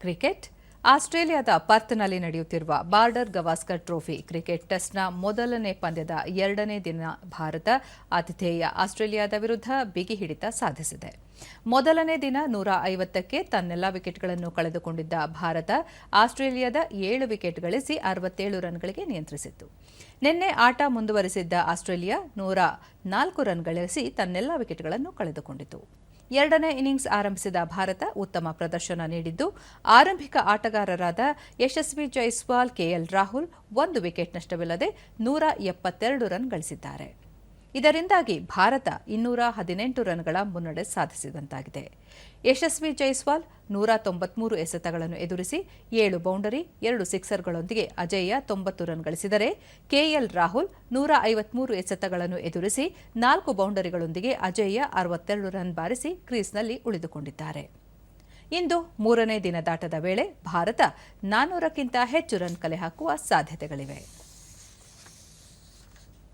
Cricket. ಆಸ್ಟ್ರೇಲಿಯಾದ ಪರ್ತ್ನಲ್ಲಿ ನಡೆಯುತ್ತಿರುವ ಬಾರ್ಡರ್ ಗವಾಸ್ಕರ್ ಟ್ರೋಫಿ ಕ್ರಿಕೆಟ್ ಟೆಸ್ಟ್ನ ಮೊದಲನೇ ಪಂದ್ಯದ ಎರಡನೇ ದಿನ ಭಾರತ ಆತಿಥೇಯ ಆಸ್ಟ್ರೇಲಿಯಾದ ವಿರುದ್ಧ ಬಿಗಿ ಹಿಡಿತ ಸಾಧಿಸಿದೆ. ಮೊದಲನೇ ದಿನ ನೂರ ಐವತ್ತಕ್ಕೆ ತನ್ನೆಲ್ಲ ವಿಕೆಟ್ಗಳನ್ನು ಕಳೆದುಕೊಂಡಿದ್ದ ಭಾರತ ಆಸ್ಟ್ರೇಲಿಯಾದ ಏಳು ವಿಕೆಟ್ ಗಳಿಸಿ ಅರವತ್ತೇಳು ರನ್ಗಳಿಗೆ ನಿಯಂತ್ರಿಸಿತ್ತು. ನಿನ್ನೆ ಆಟ ಮುಂದುವರೆಸಿದ್ದ ಆಸ್ಟ್ರೇಲಿಯಾ ನೂರ ನಾಲ್ಕು ರನ್ ಗಳಿಸಿ ತನ್ನೆಲ್ಲ ವಿಕೆಟ್ಗಳನ್ನು ಕಳೆದುಕೊಂಡಿತು. ಎರಡನೇ ಇನ್ನಿಂಗ್ಸ್ ಆರಂಭಿಸಿದ ಭಾರತ ಉತ್ತಮ ಪ್ರದರ್ಶನ ನೀಡಿದ್ದು, ಆರಂಭಿಕ ಆಟಗಾರರಾದ ಯಶಸ್ವಿ ಜೈಸ್ವಾಲ್ ಕೆಎಲ್ ರಾಹುಲ್ ಒಂದು ವಿಕೆಟ್ ನಷ್ಟವಿಲ್ಲದೆ ನೂರ ಎಪ್ಪತ್ತೆರಡು ರನ್ ಗಳಿಸಿದ್ದಾರೆ. ಇದರಿಂದಾಗಿ ಭಾರತ ಇನ್ನೂರ ಹದಿನೆಂಟು ರನ್ಗಳ ಮುನ್ನಡೆ ಸಾಧಿಸಿದಂತಾಗಿದೆ. ಯಶಸ್ವಿ ಜೈಸ್ವಾಲ್ ನೂರ ತೊಂಬತ್ಮೂರು ಎಸೆತಗಳನ್ನು ಎದುರಿಸಿ ಏಳು ಬೌಂಡರಿ, ಎರಡು ಸಿಕ್ಸರ್ಗಳೊಂದಿಗೆ ಅಜೇಯ ತೊಂಬತ್ತು ರನ್ ಗಳಿಸಿದರೆ ಕೆಎಲ್ ರಾಹುಲ್ ನೂರ ಐವತ್ಮೂರು ಎಸೆತಗಳನ್ನು ಎದುರಿಸಿ ನಾಲ್ಕು ಬೌಂಡರಿಗಳೊಂದಿಗೆ ಅಜೇಯ ಅರವತ್ತೆರಡು ರನ್ ಬಾರಿಸಿ ಕ್ರೀಸ್ನಲ್ಲಿ ಉಳಿದುಕೊಂಡಿದ್ದಾರೆ. ಇಂದು ಮೂರನೇ ದಿನದಾಟದ ವೇಳೆ ಭಾರತ ನಾನ್ನೂರಕ್ಕಿಂತ ಹೆಚ್ಚು ರನ್ ಕಲೆ ಹಾಕುವ ಸಾಧ್ಯತೆಗಳಿವೆ.